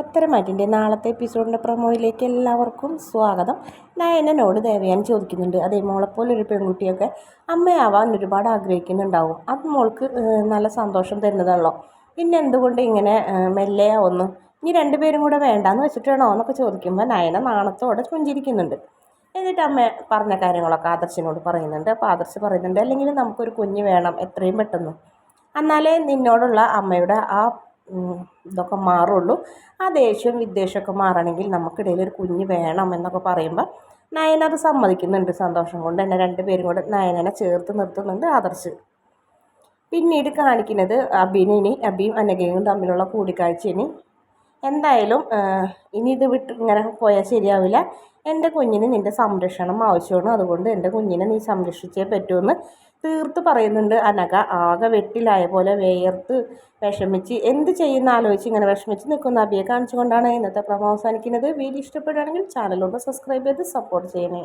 പത്തരമാറ്റിന്റെ നാളത്തെ എപ്പിസോഡിന്റെ പ്രൊമോയിലേക്ക് എല്ലാവർക്കും സ്വാഗതം. നയനനോട് ദേവയാൻ ചോദിക്കുന്നുണ്ട് അതേ മോളെപ്പോലൊരു പെൺകുട്ടിയൊക്കെ അമ്മയാവാൻ ഒരുപാട് ആഗ്രഹിക്കുന്നുണ്ടാവും. അത് മോൾക്ക് നല്ല സന്തോഷം തരുന്നതാണല്ലോ. പിന്നെ എന്തുകൊണ്ട് ഇങ്ങനെ മെല്ലെയാവുന്നു ഇനി രണ്ടുപേരും കൂടെ വേണ്ടാന്ന് വെച്ചിട്ടാണോ? എന്നൊക്കെ ചോദിക്കുമ്പോൾ നയന നാണത്തോടെ പുഞ്ചിരിക്കുന്നുണ്ട്. എന്നിട്ട് അമ്മ പറഞ്ഞ കാര്യങ്ങളൊക്കെ ആദർശിനോട് പറയുന്നുണ്ട്. അപ്പോൾ ആദർശ് പറയുന്നുണ്ട് അല്ലെങ്കിൽ നമുക്കൊരു കുഞ്ഞ് വേണം എത്രയും പെട്ടെന്ന്. എന്നാലേ നിന്നോടുള്ള അമ്മയുടെ ആ ഇതൊക്കെ മാറുള്ളൂ. ആ ദേഷ്യവും വിദ്വേഷമൊക്കെ മാറണമെങ്കിൽ നമുക്കിടയിൽ ഒരു കുഞ്ഞ് വേണം എന്നൊക്കെ പറയുമ്പോൾ നയന അത് സമ്മതിക്കുന്നുണ്ട്. സന്തോഷം കൊണ്ട് എന്നെ രണ്ടുപേരും കൂടെ നയനനെ ചേർത്ത് നിർത്തുന്നുണ്ട് ആദർശ്. പിന്നീട് കാണിക്കുന്നത് അബിനി അബിയും അനഘയും തമ്മിലുള്ള കൂടിക്കാഴ്ച ഇനി. എന്തായാലും ഇനി ഇത് വിട്ട് ഇങ്ങനെ പോയാൽ ശരിയാവില്ല. എന്റെ കുഞ്ഞിന് നിന്റെ സംരക്ഷണം ആവശ്യമാണ്. അതുകൊണ്ട് എന്റെ കുഞ്ഞിനെ നീ സംരക്ഷിച്ചേ പറ്റുമെന്ന് തീർത്ത് പറയുന്നുണ്ട്. അനഘ ആകെ വെട്ടിലായ പോലെ വേർത്ത് വിഷമിച്ച്. എന്ത് ചെയ്യുന്ന ആലോചിച്ച് ഇങ്ങനെ വിഷമിച്ച് നിൽക്കുന്ന അബിയെ കാണിച്ചുകൊണ്ടാണ് ഇന്നത്തെ പ്രമോ അവസാനിക്കുന്നത്. വീഡിയോ ഇഷ്ടപ്പെടുകയാണെങ്കിൽ ചാനലൊന്ന് സബ്സ്ക്രൈബ് ചെയ്ത് സപ്പോർട്ട് ചെയ്യണേ.